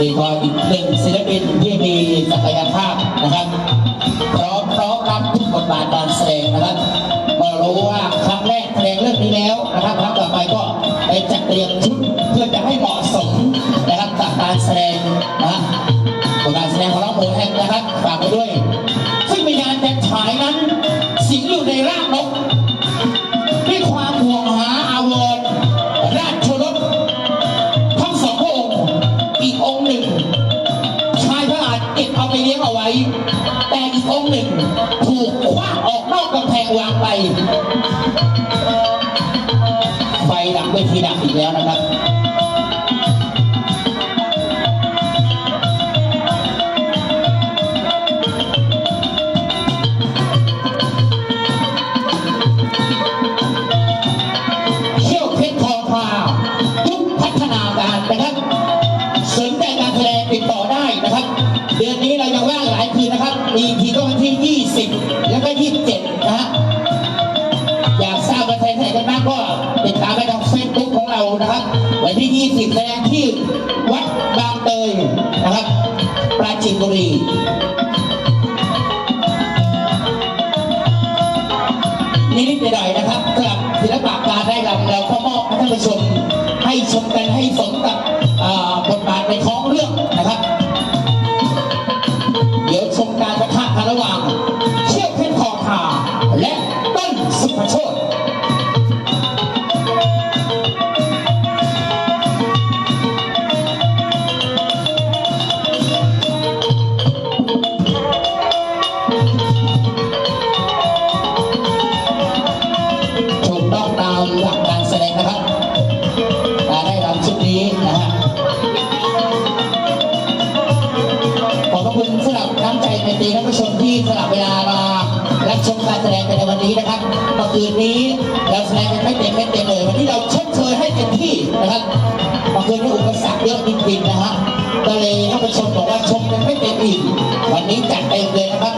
มีความอีกหนึ่งศิลปินที่มีศักยภาพนะครับ พร้อมพร้อมรับทุกบทบาทการแสดงนะครับเมารู้ว่าครั้งแรกแสดงเรื่องนี้แล้วนะครับครั้งต่อไปก็ไปจัดเตรียมชุดเพื่อจะให้เหมาะสมนะครับกับการแสดงนะผลการแสดงของน้องเปิดแห่นนะครับฝากไปด้วย ลี้ยงเอาไว้ แต่อีกองค์หนึ่งถูกคว้าออกนอกกำแพงวางไป ไฟดับไปทีดับอีกแล้วนะครับ วัดบางเตยนะครับปราจีนบุรีนิดๆหน่อยๆนะครับสำหรับศิลปะการได้รำเราก็มอบให้ท่านผู้ชมให้ชมกันให้สมกับบทบาทในท้องเรื่องนะครับ เดี๋ยวชมการประทะกันระหว่าง เชี่ยวเพชรทองคาและต้นสุภโชต คุณสำหรับน้ำใจในตีท่านผู้ชมที่สลับเวลามารับชมการแสดงกันในวันนี้นะครับเมื่อคืนนี้เราแสดงกันไม่เต็มไม่เต็มเลย วันนี้เราชดเชยให้เต็มที่นะครับเมื่อคืนนี้อุปสรรคเยอะจริงๆนะฮะก็เลยท่านผู้ชมบอกว่าชมกันไม่เต็มอีกวันนี้จัดเต็มเลยนะครับ